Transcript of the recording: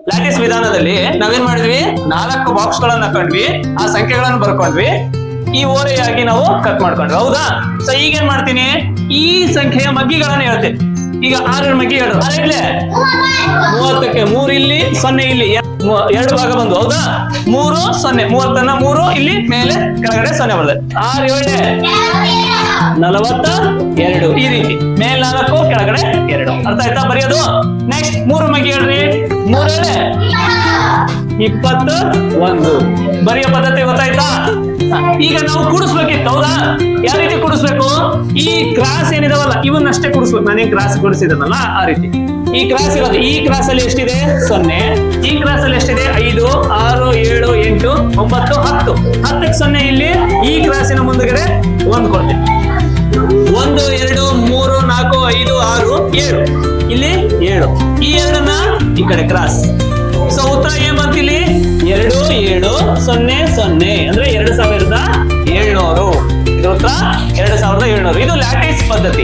Lattice ವಿಧಾನದಲ್ಲಿ ನಾವೇನ್ ಮಾಡಿದ್ವಿ? ನಾಲ್ಕು ಬಾಕ್ಸ್ ಗಳನ್ನ ಕಂಡ್ವಿ ಆ ಸಂಖ್ಯೆಗಳನ್ನು ಬರ್ಕೊಂಡ್ವಿ. ಈ ಓರೆಯಾಗಿ ನಾವು ಕಟ್ ಮಾಡ್ಕೊಂಡ್ವಿ. ಹೌದಾ? ಸೊ ಈಗೇನ್ ಮಾಡ್ತೀನಿ? ಈ ಸಂಖ್ಯೆಯ ಮಗ್ಗಿಗಳನ್ನ ಹೇಳ್ತೀನಿ. ಈಗ ಆರು ಮಗ್ಗಿ ಹೇಳು. ಆರೇಗ್ಲೆ ಮೂವತ್ತಕ್ಕೆ ಮೂರು ಇಲ್ಲಿ, ಸೊನ್ನೆ ಇಲ್ಲಿ. ಎರಡು ಭಾಗ ಬಂದು. ಹೌದಾ? ಮೂರು, ಸೊನ್ನೆ. ಮೂವತ್ತನ್ನ ಮೂರು ಇಲ್ಲಿ, ಮೇಲೆ, ಕೆಳಗಡೆ ಸೊನ್ನೆ ಬರ್ತದೆ. ಆರು, ಏಳೆ? ನಲವತ್ತ ಎರಡು. ಈ ರೀತಿ. ಮೇಲ್ ನಾಲ್ಕು, ಕೆಳಗಡೆ ಎರಡು. ಅರ್ಥ ಆಯ್ತಾ? ಬರೆಯೋದು? ನೆಕ್ಸ್ಟ್ ಮೂರು ಮಗ್ಗಿ ಹೇಳ್ರಿ. ಇಪ್ಪತ್ತು ಒಂದು. ಬರೆಯೋ ಪದ್ಧತಿ ಗೊತ್ತಾಯ್ತಾ? ಈಗ ನಾವು ಕೂಡಿಸ್ಬೇಕಿತ್ತು, ಹೌದಾ? ಯಾವ ರೀತಿ ಕೂಡಿಸ್ಬೇಕು? ಈ ಕ್ರಾಸ್ ಏನಿದಾವಲ್ಲ, ಇವನ್ನಷ್ಟೇ ಕೂಡಿಸ್ಬೇಕು. ನಾನೇ ಕ್ರಾಸ್ ಕೂಡಿಸಿದನಲ್ಲ ಆ ರೀತಿ. ಈ ಕ್ರಾಸ್ ಇರೋದು, ಈ ಕ್ರಾಸ್ ಅಲ್ಲಿ ಎಷ್ಟಿದೆ? ಸೊನ್ನೆ. ಈ ಕ್ರಾಸ್ ಅಲ್ಲಿ ಎಷ್ಟಿದೆ? ಐದು, ಆರು, ಏಳು, ಎಂಟು, ಒಂಬತ್ತು, ಹತ್ತು. ಹತ್ತಕ್ಕೆ ಸೊನ್ನೆ ಇಲ್ಲಿ, ಈ ಕ್ರಾಸಿನ ಮುಂದುಗಡೆ ಒಂದು ಕೊಡ್ತೀನಿ. ಒಂದು, ಎರಡು, ಮೂರು, ನಾಲ್ಕು, ಐದು, ಆರು, ಏಳು. ಇಲ್ಲಿ ಏಳು. ಈ ಎರಡನ್ನ ಈ ಕಡೆ ಕ್ರಾಸ್. ಸೊನ್ನೆ ಸೊನ್ನೆ ಅಂದ್ರೆ ಎರಡು ಸಾವಿರದ ಏಳ್ನೂರು. ಇದು ಉತ್ತರ ಎರಡು ಸಾವಿರದ ಏಳ್ನೂರು. ಇದು ಲ್ಯಾಟಿಸ್ ಪದ್ಧತಿ.